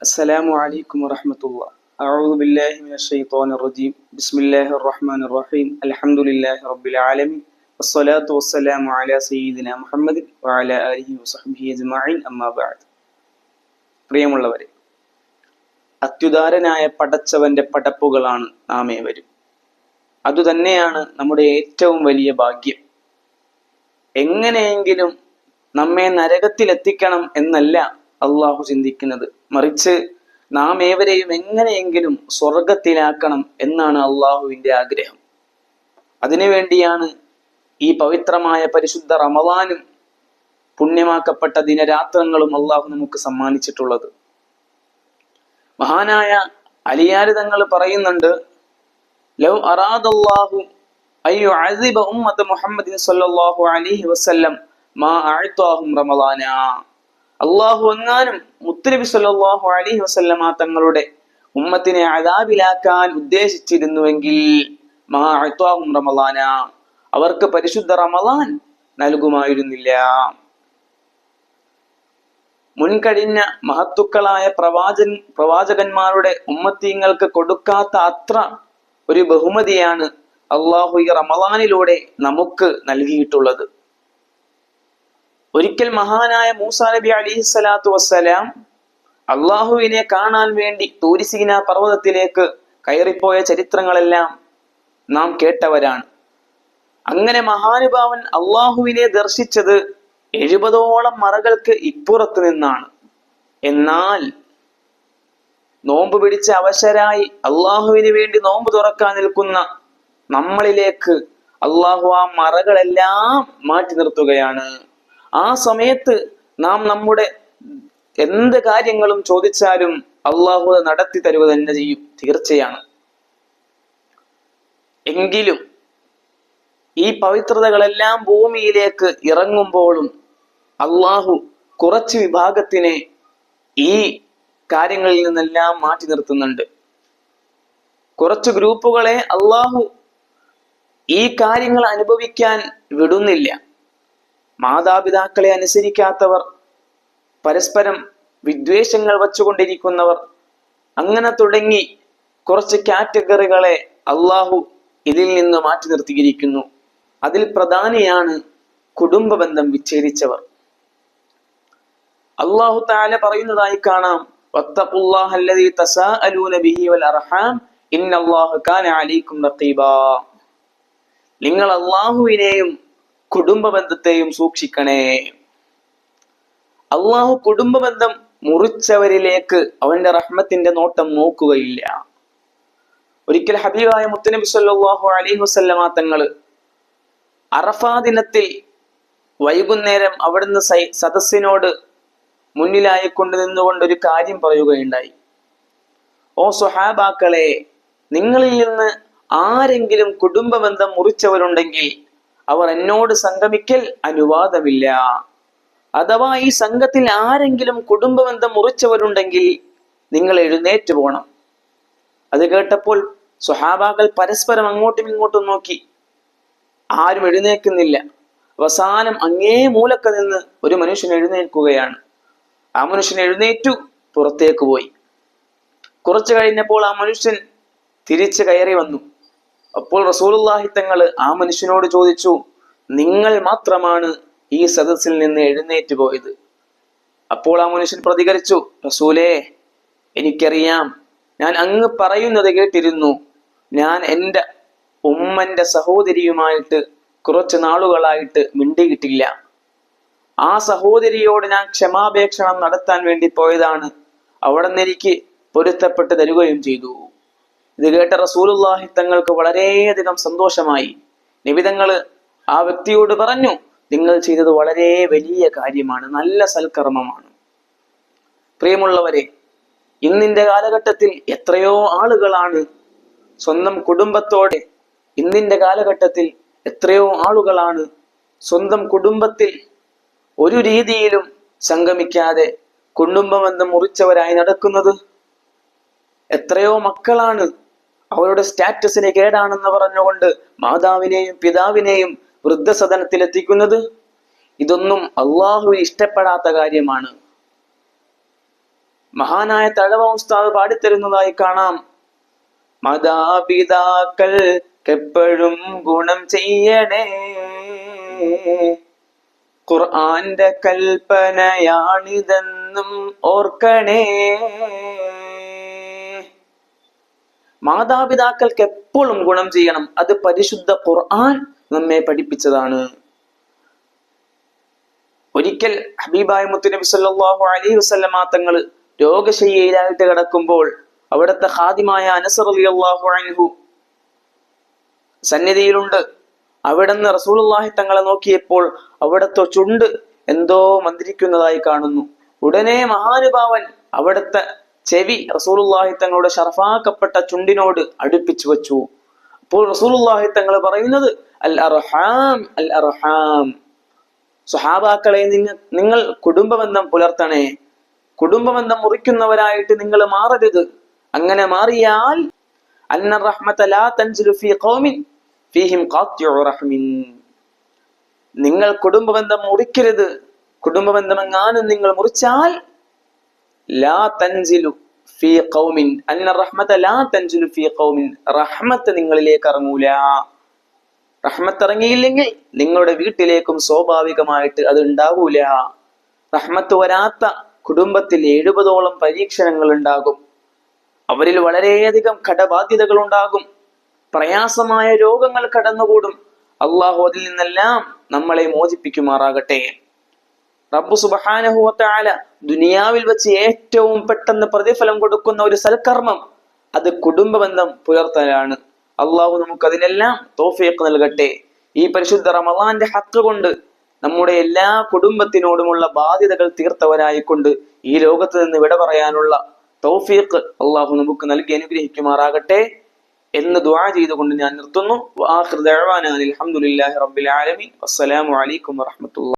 السلام عليكم ورحمة الله أعوذ بالله من الشيطان الرجيم بسم الله الرحمن الرحيم الحمد لله رب العالمين والصلاة والسلام على سيدنا محمد وعلى آله وصحبه أجمعين أما بعد പ്രിയമുള്ളവരെ അത്യുദാരനായ പടച്ചവന്റെ പടപ്പുകളാണ് നാം ഏവരും അതുതന്നെയാണ് നമ്മുടെ ഏറ്റവും വലിയ ഭാഗ്യം എങ്ങനെയെങ്കിലും നമ്മെ നരകത്തിലെത്തിക്കണം എന്നല്ല അള്ളാഹു ചിന്തിക്കുന്നത് മറിച്ച് നാം ഏവരെയും എങ്ങനെയെങ്കിലും സ്വർഗത്തിലാക്കണം എന്നാണ് അള്ളാഹുവിന്റെ ആഗ്രഹം. അതിനുവേണ്ടിയാണ് ഈ പവിത്രമായ പരിശുദ്ധ റമവാനും പുണ്യമാക്കപ്പെട്ട ദിനരാത്രങ്ങളും അള്ളാഹു നമുക്ക് സമ്മാനിച്ചിട്ടുള്ളത്. മഹാനായ അലിയാര് തങ്ങൾ പറയുന്നുണ്ട് ലൗ അയ്യു അസിബ ഉമ്മത്ത് മുഹമ്മദിൻ സല്ലല്ലാഹു അലൈഹി വസല്ലം മാ റമദാന. അള്ളാഹു എങ്ങാനും മുത്തലബി സല്ലല്ലാഹു അലൈഹി വസല്ലമ തങ്ങളുടെ ഉമ്മത്തിനെ അതാബിലാക്കാൻ ഉദ്ദേശിച്ചിരുന്നുവെങ്കിൽ മാ റമലാന അവർക്ക് പരിശുദ്ധ റമലാൻ നൽകുമായിരുന്നില്ല. മുൻകഴിഞ്ഞ മഹത്തുക്കളായ പ്രവാചൻ പ്രവാചകന്മാരുടെ ഉമ്മത്തീങ്ങൾക്ക് കൊടുക്കാത്ത അത്ര ഒരു ബഹുമതിയാണ് അള്ളാഹു ഈ റമലാനിലൂടെ നമുക്ക് നൽകിയിട്ടുള്ളത്. ഒരിക്കൽ മഹാനായ മൂസാ നബി അലിഹി സ്വലാത്തു വസ്സലാം അള്ളാഹുവിനെ കാണാൻ വേണ്ടി തൂരിസീന പർവതത്തിലേക്ക് കയറിപ്പോയ ചരിത്രങ്ങളെല്ലാം നാം കേട്ടവരാണ്. അങ്ങനെ മഹാനുഭാവൻ അള്ളാഹുവിനെ ദർശിച്ചത് എഴുപതോളം മറകൾക്ക് ഇപ്പുറത്ത് നിന്നാണ്. എന്നാൽ നോമ്പ് പിടിച്ച അവശരായി അള്ളാഹുവിന് വേണ്ടി നോമ്പ് തുറക്കാൻ നിൽക്കുന്ന നമ്മളിലേക്ക് അള്ളാഹു ആ മറകളെല്ലാം മാറ്റി നിർത്തുകയാണ്. ആ സമയത്ത് നാം നമ്മുടെ എന്ത് കാര്യങ്ങളും ചോദിച്ചാലും അള്ളാഹു നടത്തി തരുക തന്നെ ചെയ്യും തീർച്ചയാണ്. എങ്കിലും ഈ പവിത്രതകളെല്ലാം ഭൂമിയിലേക്ക് ഇറങ്ങുമ്പോഴും അള്ളാഹു കുറച്ച് വിഭാഗത്തിനെ ഈ കാര്യങ്ങളിൽ നിന്നെല്ലാം മാറ്റി നിർത്തുന്നുണ്ട്. കുറച്ച് ഗ്രൂപ്പുകളെ അള്ളാഹു ഈ കാര്യങ്ങൾ അനുഭവിക്കാൻ വിടുന്നില്ല. മാതാപിതാക്കളെ അനുസരിക്കാത്തവർ പരസ്പരം വിദ്വേഷങ്ങൾ വച്ചുകൊണ്ടിരിക്കുന്നവർ അങ്ങനെ തുടങ്ങി കുറച്ച് കാറ്റഗറികളെ അള്ളാഹു ഇതിൽ നിന്ന് മാറ്റി നിർത്തിയിരിക്കുന്നു. അതിൽ പ്രധാനിയാണ് കുടുംബ ബന്ധം വിച്ഛേദിച്ചവർ. അള്ളാഹു താല പറയുന്നതായി കാണാം നിങ്ങൾ അള്ളാഹുവിനെയും കുടുംബ ബന്ധത്തെയും സൂക്ഷിക്കണേ. അള്ളാഹു കുടുംബ ബന്ധം മുറിച്ചവരിലേക്ക് അവന്റെ റഹ്മത്തിന്റെ നോട്ടം നോക്കുകയില്ല. ഒരിക്കൽ ഹബീബായ മുത്തനബി സല്ലല്ലാഹു അലൈഹി വസല്ലമ തങ്ങൾ അറഫാ ദിനത്തിൽ വൈകുന്നേരം അവിടുന്ന് സദസ്സിനോട് മുന്നിലായി കൊണ്ട് നിന്നുകൊണ്ട് ഒരു കാര്യം പറയുകയുണ്ടായി. ഓ സുഹാബാക്കളെ നിങ്ങളിൽ നിന്ന് ആരെങ്കിലും കുടുംബബന്ധം മുറിച്ചവരുണ്ടെങ്കിൽ അവർ എന്നോട് സംഗമിക്കൽ അനുവാദമില്ല. അഥവാ ഈ സംഘത്തിൽ ആരെങ്കിലും കുടുംബബന്ധം മുറിച്ചവരുണ്ടെങ്കിൽ നിങ്ങൾ എഴുന്നേറ്റ് പോകണം അത് കേട്ടപ്പോൾ സുഹാബാക്കൾ പരസ്പരം അങ്ങോട്ടും ഇങ്ങോട്ടും നോക്കി. ആരും എഴുന്നേൽക്കുന്നില്ല. അവസാനം അങ്ങേ മൂലക്ക നിന്ന് ഒരു മനുഷ്യൻ എഴുന്നേൽക്കുകയാണ്. ആ മനുഷ്യൻ എഴുന്നേറ്റു പുറത്തേക്ക് പോയി. കുറച്ചു കഴിഞ്ഞപ്പോൾ ആ മനുഷ്യൻ തിരിച്ചു കയറി വന്നു. അപ്പോൾ റസൂലുള്ളാഹി തങ്ങൾ ആ മനുഷ്യനോട് ചോദിച്ചു നിങ്ങൾ മാത്രമാണ് ഈ സദസ്സിൽ നിന്ന് എഴുന്നേറ്റ് പോയത്. അപ്പോൾ ആ മനുഷ്യൻ പ്രതികരിച്ചു റസൂലേ എനിക്കറിയാം. ഞാൻ അങ്ങ് പറയുന്നത് കേട്ടിരുന്നു. ഞാൻ എന്റെ ഉമ്മന്റെ സഹോദരിയുമായിട്ട് കുറച്ച് നാളുകളായിട്ട് മിണ്ടിയിട്ടില്ല. ആ സഹോദരിയോട് ഞാൻ ക്ഷമാപേക്ഷണം നടത്താൻ വേണ്ടി പോയതാണ്. അവിടെ നിന്ന് എനിക്ക് പൊരുത്തപ്പെട്ട് തരുകയും ചെയ്തു. ഇത് കേട്ട റസൂലുള്ളാഹി തങ്ങൾക്ക് വളരെയധികം സന്തോഷമായി. നിബിതങ്ങൾ ആ വ്യക്തിയോട് പറഞ്ഞു നിങ്ങൾ ചെയ്തത് വളരെ വലിയ കാര്യമാണ് നല്ല സൽക്കർമ്മമാണ്. പ്രിയമുള്ളവരെ ഇന്നിന്റെ കാലഘട്ടത്തിൽ എത്രയോ ആളുകളാണ് സ്വന്തം കുടുംബത്തോടെ ഇന്നിന്റെ കാലഘട്ടത്തിൽ എത്രയോ ആളുകളാണ് സ്വന്തം കുടുംബത്തിൽ ഒരു രീതിയിലും സംഗമിക്കാതെ കുടുംബബന്ധം മുറിച്ചവരായി നടക്കുന്നത്. എത്രയോ മക്കളാണ് അവരുടെ സ്റ്റാറ്റസിന് കേടാണെന്ന് പറഞ്ഞുകൊണ്ട് മാതാവിനെയും പിതാവിനെയും വൃദ്ധസദനത്തിൽ എത്തിക്കുന്നത് ഇതൊന്നും അള്ളാഹു ഇഷ്ടപ്പെടാത്ത കാര്യമാണ്. മഹാനായ തഴവ ഉസ്താദ് പാടിത്തരുന്നതായി കാണാം. മാതാപിതാക്കൾ എപ്പോഴും ഗുണം ചെയ്യണേ. ഖുർആന്റെ കൽപ്പനയാണിതെന്നും ഓർക്കണേ. മാതാപിതാക്കൾക്ക് എപ്പോഴും ഗുണം ചെയ്യണം. അത് പരിശുദ്ധ ഖുർആൻ നമ്മെ പഠിപ്പിച്ചതാണ്. ഒരിക്കൽ ഹബീബായ മുത്തുനബി സല്ലല്ലാഹു അലൈഹി വസല്ലമ തങ്ങൾ രോഗശയ്യയിലായിട്ട് കിടക്കുമ്പോൾ അവിടുത്തെ ഖാദിമായ അനസർ റളിയല്ലാഹു അൻഹു സന്നിധിയിലുണ്ട്. അവിടുന്ന് റസൂലുള്ളാഹി തങ്ങളെ നോക്കിയപ്പോൾ അവിടുത്തെ ചുണ്ട് എന്തോ മന്ത്രിക്കുന്നതായി കാണുന്നു. ഉടനെ മഹാനുഭാവൻ അവിടുത്തെ ചെവി റസൂലുള്ളാഹി തങ്ങളുടെ ഷർഫാക്കപ്പെട്ട ചുണ്ടിനോട് അടുപ്പിച്ചു വച്ചു. അപ്പോൾ റസൂലുള്ളാഹി തങ്ങൾ പറയുന്നത് അൽ അർഹാം അൽ അർഹാം. സുഹാബാക്കളെ നിങ്ങൾ നിങ്ങൾ കുടുംബബന്ധം പുലർത്തണേ. കുടുംബബന്ധം മുറിക്കുന്നവരായിട്ട് നിങ്ങൾ മാറരുത്. അങ്ങനെ മാറിയാൽ അന്ന റഹ്മത ലാ തൻസിലു ഫീ ഖൗമിൻ ഫീഹിം ഖാത്തിഉ റഹ്മിൻ. നിങ്ങൾ കുടുംബബന്ധം മുറിക്കരുത്. കുടുംബബന്ധം എങ്ങാനും നിങ്ങൾ മുറിച്ചാൽ ലാ ഫീ ഖൗമിൻ. റഹ്മത ലാ ഫീ ഖൗമിൻ. റഹ്മത്ത് നിങ്ങളിലേക്ക് ഇറങ്ങൂല. റഹ്മത്ത് ഇറങ്ങിയില്ലെങ്കിൽ നിങ്ങളുടെ വീട്ടിലേക്കും സ്വാഭാവികമായിട്ട് അത് ഉണ്ടാവൂല. റഹ്മത്ത് വരാത്ത കുടുംബത്തിൽ എഴുപതോളം പരീക്ഷണങ്ങൾ ഉണ്ടാകും. അവരിൽ വളരെയധികം കടബാധ്യതകൾ ഉണ്ടാകും. പ്രയാസമായ രോഗങ്ങൾ കടന്നുകൂടും. അള്ളാഹു അതിൽ നിന്നെല്ലാം നമ്മളെ മോചിപ്പിക്കുമാറാകട്ടെ. റബ്ബു സുബഹാനഹുവത്താല ദുനിയാവിൽ വെച്ച് ഏറ്റവും പെട്ടെന്ന് പ്രതിഫലം കൊടുക്കുന്ന ഒരു സൽക്കർമ്മം അത് കുടുംബബന്ധം പുലർത്തലാണ്. അള്ളാഹു നമുക്ക് അതിനെല്ലാം തോഫിയക്ക് നൽകട്ടെ. ഈ പരിശുദ്ധ റമദാന്റെ ഹക്ക് കൊണ്ട് നമ്മുടെ എല്ലാ കുടുംബത്തിനോടുമുള്ള ബാധ്യതകൾ തീർത്തവരായിക്കൊണ്ട് ഈ ലോകത്ത് നിന്ന് വിട പറയാനുള്ള തൗഫീഖ് അള്ളാഹു നമുക്ക് നൽകി അനുഗ്രഹിക്കുമാറാകട്ടെ എന്ന് ദുആ ചെയ്തുകൊണ്ട് ഞാൻ നിർത്തുന്നു. അലഹമുല്ലാഹി റബ്ബിൽ ആലമീൻ. അസ്സലാമു അലൈക്കും വറഹ്മത്തുള്ളാഹി